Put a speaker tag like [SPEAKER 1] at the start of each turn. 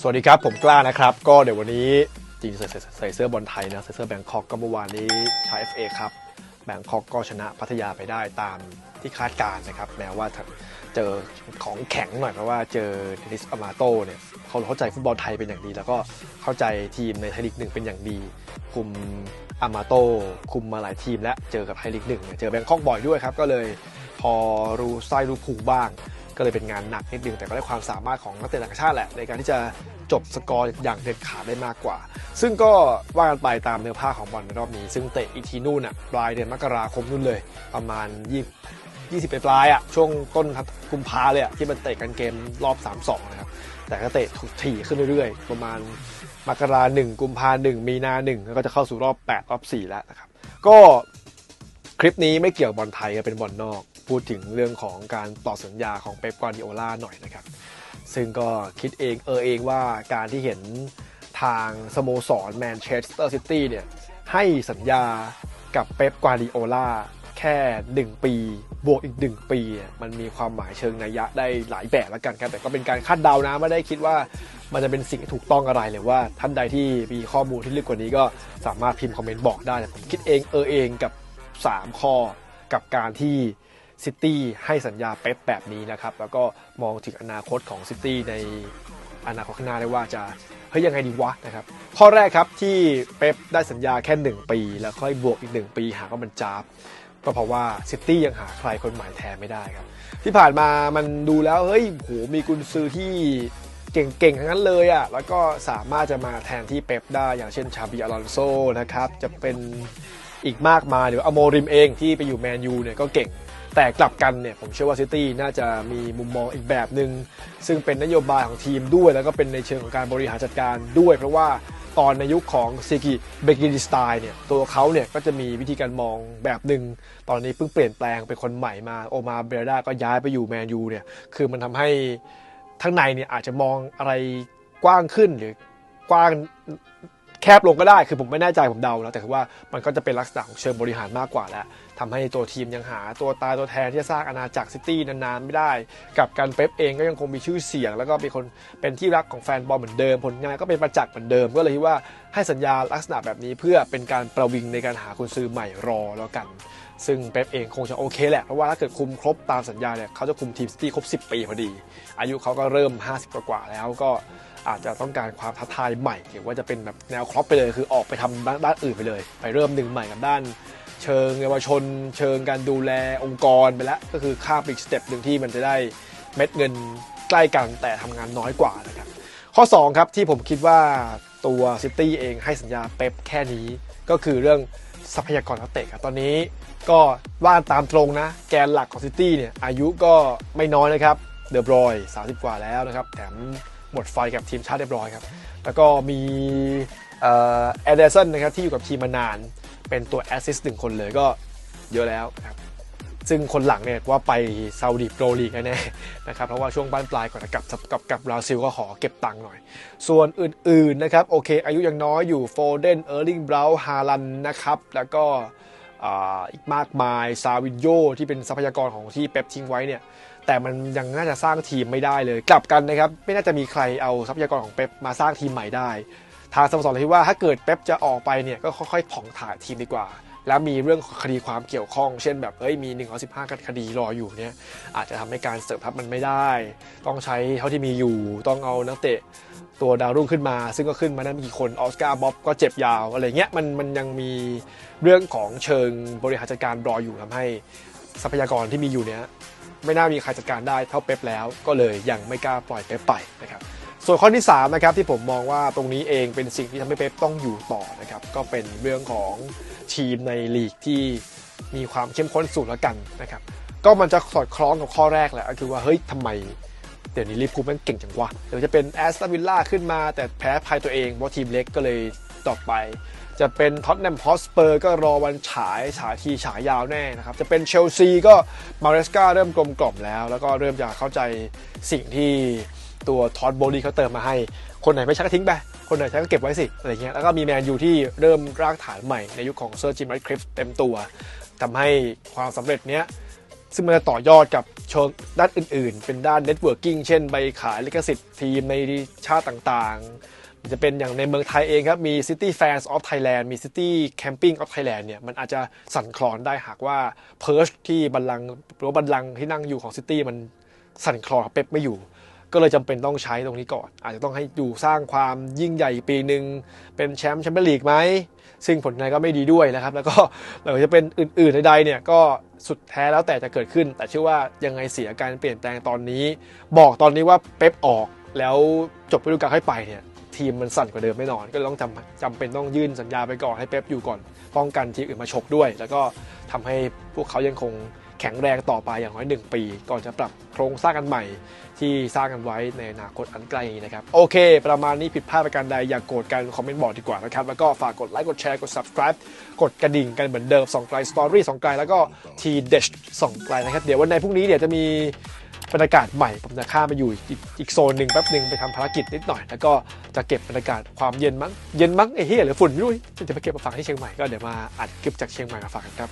[SPEAKER 1] สวัสดีครับ ผมกล้านะครับ ก็เดี๋ยววันนี้จริงใส่ใส่ใส่เสื้อบอลไทยนะใส่เสื้อแบงคอกก็เมื่อวานนี้ใช้ FA ครับแบงคอกก็ชนะพัทยาไปได้ตามที่คาดการนะครับแม้ว่าเจอของแข็งหน่อยเพราะว่าเจอเดนิสอามาโตเนี่ยเขาเข้าใจฟุตบอลไทยเป็นอย่างดี แล้วก็เข้าใจทีมในไทยลีกหนึ่งเป็นอย่างดี คุมอามาโตคุมมาหลายทีมและเจอกับไทยลีกหนึ่งเจอแบงคอกบ่อยด้วยครับก็เลยพอรู้ไส้รู้พุงบ้าง ก็เลยเป็นงานหนักนิดนึงแต่ก็ได้ความสามารถของนักเตะต่างชาติแหละ ในการที่จะจบสกอร์อย่างเด็ดขาดได้มากกว่า ซึ่งก็ว่ากันไปตามเนื้อผ้าของบอลในรอบนี้ ซึ่งเตะอีกทีนู่นอะปลายเดือนมกราคมนู่นเลย ประมาณ20 20เป็นปลายอะช่วงต้นกุมภาเลยอะที่มันเตะกันเกมรอบ 3-2 นะครับ แต่ก็เตะถูกถี่ขึ้นเรื่อยๆ ประมาณมกราหนึ่งกุมภาหนึ่งมีนาหนึ่งแล้วก็จะเข้าสู่รอบ 8 รอบ 4 แล้วนะครับ ก็คลิปนี้ไม่เกี่ยวบอลไทยก็เป็นบอลนอก พูดถึงเรื่องของการต่อสัญญาของเป๊ปกวาร์ดิโอลาหน่อยนะครับ ซึ่งก็คิดเองเออเองว่าการที่เห็นทางสโมสรแมนเชสเตอร์ซิตี้เนี่ยให้สัญญากับเป๊ปกวาร์ดิโอลาแค่ 1 ปี บวกอีก 1 ปีเนี่ยมันมีความหมายเชิงนัยยะได้หลายแบบแล้วกันครับ แต่ก็เป็นการคาดเดานะ ไม่ได้คิดว่ามันจะเป็นสิ่งที่ถูกต้องอะไรเลยว่าท่านใดที่มีข้อมูลที่ลึกกว่านี้ก็สามารถพิมพ์คอมเมนต์บอกได้แต่ผมคิดเองเออเองกับ 3 ข้อกับการที่ ซิตี้ให้สัญญาเป๊ปแบบนี้นะครับ แล้วก็มองถึงอนาคตของซิตี้ในอนาคตข้างหน้าได้ว่าจะเฮ้ยยังไงดีวะนะครับ ข้อแรกครับที่เป๊ปได้สัญญาแค่ 1 ปี แล้วค่อยบวกอีก 1 ปีหากว่ามันจาบก็เพราะว่าซิตี้ยังหาใครคนใหม่แทนไม่ได้ครับ ที่ผ่านมามันดูแล้วเฮ้ยโหมีกุนซือที่เก่งๆ ทั้งนั้นเลยอะ แล้วก็สามารถจะมาแทนที่เป๊ปได้ อย่างเช่นชาบีอลอนโซนะครับ จะเป็นอีกมากมายหรืออโมริมเองที่ไปอยู่แมนยูเนี่ยก็เก่ง แต่กลับกันเนี่ยผมเชื่อว่าซิตี้น่าจะมีมุมมองอีกแบบหนึง่งซึ่งเป็นนโยบายของทีมด้วย แล้วก็เป็นในเชิงของการบริหารจัดการด้วย เพราะว่าตอนในยุคของซิกิเบกินสไตล์เนี่ยตัวเขาเนี่ยก็จะมีวิธีการมองแบบหนึ่งตอนนี้เพิ่งเปลี่ยนแปลงเป็นคนใหม่มาโอมาเบรดาก็ย้ายไปอยู่แมนยูเนี่ยคือมันทำให้ทั้งในเนี่ยอาจจะมองอะไรกว้างขึ้นหรือกว้าง แคบลงก็ได้คือผมไม่แน่ใจผมเดาแล้วแต่คือว่ามันก็จะเป็นลักษณะของเชิงบริหารมากกว่าแล้วทำให้ตัวทีมยังหาตัวตายตัวแทนที่จะสร้างอาณาจักรซิตี้นานๆไม่ได้ กับการเป๊ปเองก็ยังคงมีชื่อเสียง แล้วก็เป็นคนเป็นที่รักของแฟนบอลเหมือนเดิมผลงานก็เป็นประจักษ์เหมือนเดิม ก็เลยคิดว่าให้สัญญาลักษณะแบบนี้เพื่อเป็นการประวิงในการหาคุณซื้อใหม่รอแล้วกัน ซึ่งเป๊ปเองคงจะโอเคแหละเพราะว่าถ้าเกิดคุมครบตามสัญญาเนี่ยเขาจะคุมทีมซิตี้ครบ 10 ปีพอดี อายุเขาก็เริ่ม 50 กว่าแล้วก็ อาจจะต้องการความท้าทายใหม่หรือว่าจะเป็นแบบแนวครอปไปเลย คือออกไปทำด้านด้านอื่นไปเลย ไปเริ่มหนึ่งใหม่กับด้าน เชิงเยาวชน เชิงการดูแลองค์กรไปแล้วก็คือข้ามอีกสเต็ปหนึ่งที่มันจะได้เม็ดเงินใกล้กันแต่ทำงานน้อยกว่านะครับข้อ 2 ครับที่ผมคิดว่าตัวซิตี้เองให้สัญญาเป๊ปแค่นี้ ก็คือเรื่องทรัพยากรนักเตะครับตอนนี้ก็ว่าตามตรงนะ แกนหลักของซิตี้เนี่ยอายุก็ไม่น้อยนะครับเดอบรอย 30 กว่าแล้วนะครับ แถม หมดไฟกับทีมชาติเรียบร้อยครับ แล้วก็มีเอเดอร์สันนะครับที่อยู่กับทีมมานาน เป็นตัวแอสซิสต์หนึ่งคนเลยก็เยอะแล้วครับซึ่งคนหลังเนี่ยว่าไปซาอุดิโปรลีกแน่ๆนะครับเพราะว่าช่วงบ้านปลายก่อนจะกลับกับกับบราซิลก็ขอเก็บตังค์หน่อย ส่วนอื่นๆนะครับโอเค อายุยังน้อยอยู่โฟเดนเออร์ลิงบราวน์ฮาลันนะครับแล้วก็ อีกมากมายซาวินโยที่เป็นทรัพยากรของที่เป๊ปทิ้งไว้เนี่ยแต่มันยังน่าจะสร้างทีมไม่ได้เลย กลับกันนะครับไม่น่าจะมีใครเอาทรัพยากรของเป๊ปมาสร้างทีมใหม่ได้ ทางสโมสรเลยที่ว่าถ้าเกิดเป๊ปจะออกไปเนี่ยก็ค่อยๆผ่องถ่ายทีมดีกว่า แล้วมีเรื่องคดีความเกี่ยวข้อง เช่นแบบเอ้ยมี1นึ่งสิบห้าคดีรออยู่เนี่ยอาจจะทำให้การเสริมทัพมันไม่ได้ ต้องใช้เท่าที่มีอยู่ต้องเอานักเตะตัวดาวรุ่งขึ้นมา ซึ่งก็ขึ้นมาได้ไม่กี่คนออสการ์บ๊อบก็เจ็บยาวอะไรเงี้ยมันมันยังมีเรื่องของเชิงบริหารจัดการรออยู่ทำให้ทรัพยากรที่มีอยู่เนี้ยไม่น่ามีใครจัดการได้เท่าเป๊ปแล้ว ก็เลยยังไม่กล้าปล่อยเป๊ปไปนะครับส่วนข้อที่3นะครับที่ผมมองว่าตรงนี้เองเป็นสิ่งที่ทำให้เป๊ปต้องอยู่ต่อนะครับก็เป็นเรื่องของ ทีมในลีกที่มีความเข้มข้นสุดแล้วกันนะครับ ก็มันจะสอดคล้องกับข้อแรกแหละก็คือว่าเฮ้ยทำไมเดี๋ยวนี้ลิเวอร์พูลมันเก่งจังวะเดี๋ยวจะเป็นแอสตันวิลล่าขึ้นมา แต่แพ้ภายตัวเองเพราะทีมเล็กก็เลยตกไป จะเป็นท็อตแนมฮอสเปอร์ก็รอวันฉายฉายทีฉายยาวแน่นะครับ จะเป็นเชลซีก็มาเรสกาเริ่มกลมกล่อมแล้ว แล้วก็เริ่มจะเข้าใจสิ่งที่ ตัวทอตโบลีเขาเติมมาให้ คนไหนไม่ใช้ก็ทิ้งไป คนไหนใช้ก็เก็บไว้สิอะไรเงี้ยแล้วก็มีแมนยูที่เริ่มรากฐานใหม่ในยุคของเซอร์จิมไรคริฟเต็มตัวทำให้ความสำเร็จเนี้ยซึ่งมันจะต่อยอดกับเชิงด้านอื่นๆ เป็นด้านเน็ตเวิร์กิ่งเช่นไปขายลิขสิทธิ์ทีมในชาติต่างๆมันจะเป็นอย่างในเมืองไทยเองครับ มี City Fans of Thailand มี City Camping of Thailand เนี่ย มันอาจจะสั่นคลอนได้หากว่าเพิร์ชที่บัลลังหรือว่าบัลลังที่นั่งอยู่ของซิตี้มันสั่นคลอนเป๊ปไม่อยู่ ก็เลยจำเป็นต้องใช้ตรงนี้ก่อน อาจจะต้องให้อยู่สร้างความยิ่งใหญ่ปีหนึ่งเป็นแชมป์แชมเปี้ยนลีกไหมซึ่งผลงานก็ไม่ดีด้วยนะครับ แล้วก็หรือจะเป็นอื่นๆใดๆเนี่ยก็สุดแท้แล้วแต่จะเกิดขึ้น แต่เชื่อว่ายังไงเสียการเปลี่ยนแปลงตอนนี้ บอกตอนนี้ว่าเป๊ปออกแล้วจบฤดูกาลให้ไปเนี่ยทีมมันสั่นกว่าเดิมแน่นอน ก็ต้องจำจำเป็นต้องยื่นสัญญาไปก่อนให้เป๊ปอยู่ก่อน ป้องกันทีมอื่นมาฉกด้วย แล้วก็ทำให้พวกเขายังคง แข็งแรงต่อไปอย่างน้อยหนึ่งปี ก่อนจะปรับโครงสร้างกันใหม่ ที่สร้างกันไว้ในอนาคตอันใกล้นี้นะครับ โอเค ประมาณนี้ผิดพลาดประการใดอย่ากโกรธกันคอมเมนต์บอกดีกว่านะครับ แล้วก็ฝากกดไลค์กดแชร์กด subscribe กดกระดิ่งกันเหมือนเดิมสองไกลสตอรี่สองไกลแล้วก็ทีเดชสองไกลนะครับเดี๋ยววันในพรุ่งนี้เดี๋ยวจะมีบรรยากาศใหม่ผมจะข้ามไปอยู่อีกอีกโซนหนึ่งแป๊บหนึ่งไปทำภารกิจนิดหน่อย แล้วก็จะเก็บบรรยากาศความเย็นมั้งเย็นมั้งไอ้เหี้ยหรือฝุ่นไม่รู้จะไปเก็บมาฝากที่เชียงใหม่ก็เดี๋ยวมาอัดคลิปจากเชียงใหม่มาฝากกันครับ